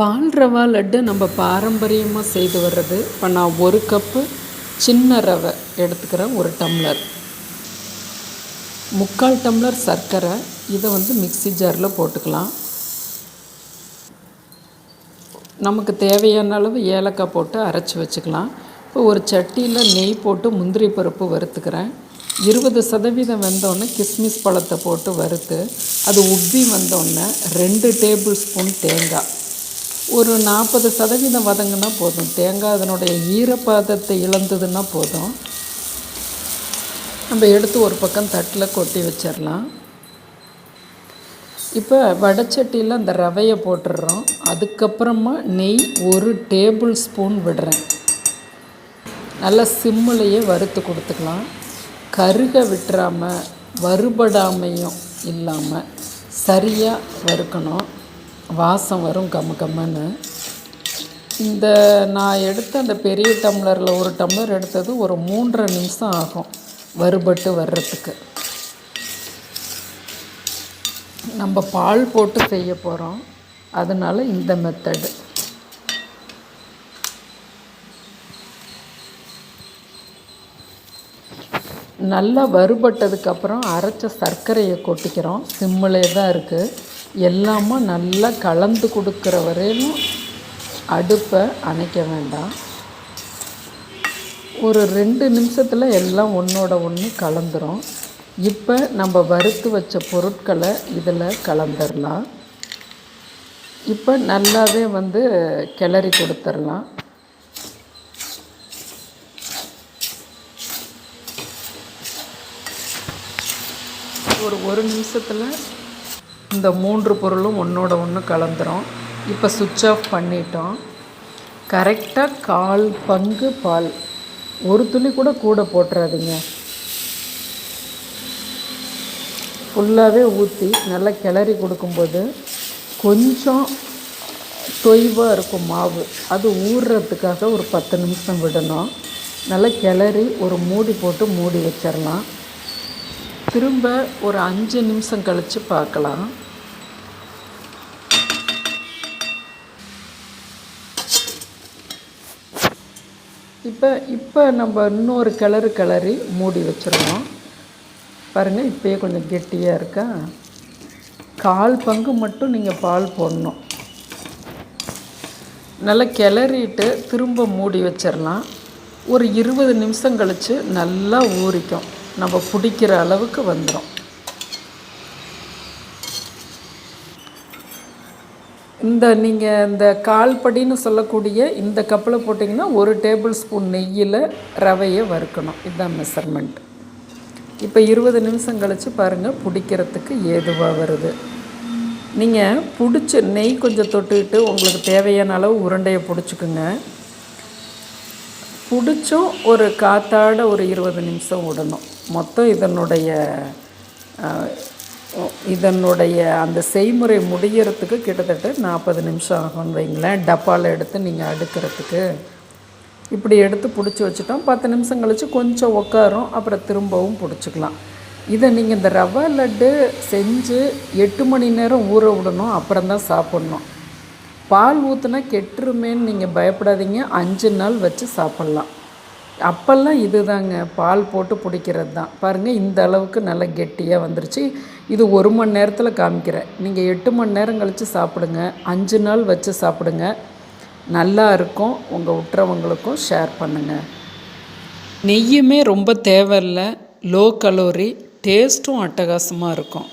பால் ரவா லட்டு நம்ம பாரம்பரியமாக செய்து வர்றது. இப்போ நான் ஒரு கப்பு சின்ன ரவை எடுத்துக்கிறேன் ஒரு டம்ளர். முக்கால் டம்ளர் சர்க்கரை. இதை வந்து மிக்ஸி ஜாரில் போட்டுக்கலாம். நமக்கு தேவையான அளவு ஏலக்காய் போட்டு அரைச்சி வச்சுக்கலாம். இப்போ ஒரு சட்டியில் நெய் போட்டு முந்திரி பருப்பு வறுத்துக்கிறேன். இருபது சதவீதம் வெந்தோடனே கிஸ்மிஸ் பழத்தை போட்டு வறுத்து அது உப்பி வந்தோடனே ரெண்டு டேபிள் ஸ்பூன் தேங்காய். ஒரு நாற்பது சதவீதம் வதங்கினா போதும். தேங்காய் அதனுடைய ஈரப்பதத்தை இழந்ததுன்னா போதும். நம்ம எடுத்து ஒரு பக்கம் தட்டில் கொட்டி வச்சிடலாம் இப்போ வடைச்சட்டியில் அந்த ரவையை போட்டுடுறோம் அதுக்கப்புறமா நெய் ஒரு டேபிள் ஸ்பூன் விடுறேன். நல்லா சிம்மிலையே வறுத்து கொடுத்துக்கலாம். கருக விட்டுறாமல் வறுபடாமையும் இல்லாமல் சரியாக வறுக்கணும். வாசம் வரும் கம்ம கம்மன்னு. இந்த நான் எடுத்த அந்த பெரிய டம்ளரில் ஒரு டம்ளர் எடுத்தது ஒரு மூன்றரை நிமிஷம் ஆகும் வறுபட்டு வர்றதுக்கு. நம்ம பால் போட்டு செய்ய போகிறோம் அதனால் இந்த மெத்தடு நல்லா வறுபட்டதுக்கப்புறம் அரைச்ச சர்க்கரையை கொட்டிக்கிறோம். சிம்மிலே தான் இருக்குது எல்லாமே நல்லா கலந்து கொடுக்குற வரையிலும் அடுப்பை அணைக்க வேண்டாம். ஒரு ரெண்டு நிமிஷத்தில் எல்லாம் ஒன்றோட ஒன்று கலந்துரும். இப்போ நம்ம வறுத்து வச்ச பொருட்களை இதில் கலந்துடலாம் இப்போ நல்லாவே வந்து கிளறி கொடுத்துடலாம் ஒரு ஒரு நிமிஷத்தில் இந்த மூன்று பொருளும் ஒன்றோட ஒன்று கலந்துரும். இப்போ சுவிட்ச் ஆஃப் பண்ணிட்டோம். கரெக்டாக கால் பங்கு பால். ஒரு துளி கூட கூட போட்டுறாதீங்க. ஃபுல்லாகவே ஊற்றி நல்லா கிளறி கொடுக்கும்போது கொஞ்சம் தொய்வாக இருக்கும் மாவு. அது ஊறுறதுக்காக ஒரு பத்து நிமிஷம் விடணும். நல்லா கிளறி ஒரு மூடி போட்டு மூடி வச்சிடலாம் திரும்ப ஒரு அஞ்சு நிமிஷம் கழித்து பார்க்கலாம். இப்போ இப்போ நம்ம இன்னொரு கிளறு கிளறி மூடி வச்சுருவோம் பாருங்கள் இப்போயே கொஞ்சம் கெட்டியாக இருக்கா? கால் பங்கு மட்டும் நீங்கள் பால் போடணும். நல்லா கிளறிட்டு திரும்ப மூடி வச்சிடலாம் ஒரு இருபது நிமிஷம் கழித்து நல்லா ஊறிக்கும். நம்ம பிடிக்கிற அளவுக்கு வந்துடும் இந்த நீங்கள் இந்த கால்படின்னு சொல்லக்கூடிய இந்த கப்பில் போட்டிங்கன்னா ஒரு டேபிள் ஸ்பூன் நெய்யில் ரவையை வறுக்கணும். இதுதான் மெஷர்மெண்ட் இப்போ இருபது நிமிஷம் கழித்து பாருங்கள் பிடிக்கிறதுக்கு ஏதுவாக வருது. நீங்கள் பிடிச்ச நெய் கொஞ்சம் தொட்டுக்கிட்டு உங்களுக்கு தேவையான அளவு உருண்டையை பிடிச்சிக்குங்க. பிடிச்சும் ஒரு காத்தாட ஒரு இருபது நிமிஷம் விடணும். மொத்தம் இதனுடைய இதனுடைய அந்த செய்முறை முடிகிறதுக்கு கிட்டத்தட்ட நாற்பது நிமிஷம் ஆகும்னு வைங்களேன். டப்பாவில் எடுத்து நீங்கள் அடுக்கிறதுக்கு. இப்படி எடுத்து பிடிச்சி வச்சுட்டோம். பத்து நிமிஷம் கழித்து கொஞ்சம் உட்காரும் அப்புறம் திரும்பவும் பிடிச்சிக்கலாம். இதை நீங்கள் இந்த ரவா லட்டு செஞ்சு எட்டு மணி நேரம் ஊற விடணும் அப்புறம் தான் சாப்பிட்ணும். பால் ஊற்றுனா கெட்டுருமேன்னு நீங்கள் பயப்படாதீங்க. அஞ்சு நாள் வச்சு சாப்பிட்லாம். அப்போல்லாம் இது தாங்க பால் போட்டு பிடிக்கிறது தான் பாருங்கள் இந்த அளவுக்கு நல்லா கெட்டியாக வந்துருச்சு. இது ஒரு மணி நேரத்தில் காமிக்கிறேன். நீங்கள் எட்டு மணி நேரம் கழித்து சாப்பிடுங்க. அஞ்சு நாள் வச்சு சாப்பிடுங்க. நல்லா இருக்கும். உங்கள் உற்றவங்களுக்கும் ஷேர் பண்ணுங்கள் நெய்யுமே ரொம்ப தேவையில்லை. லோ கலோரி டேஸ்ட்டும் அட்டகாசமாக இருக்கும்.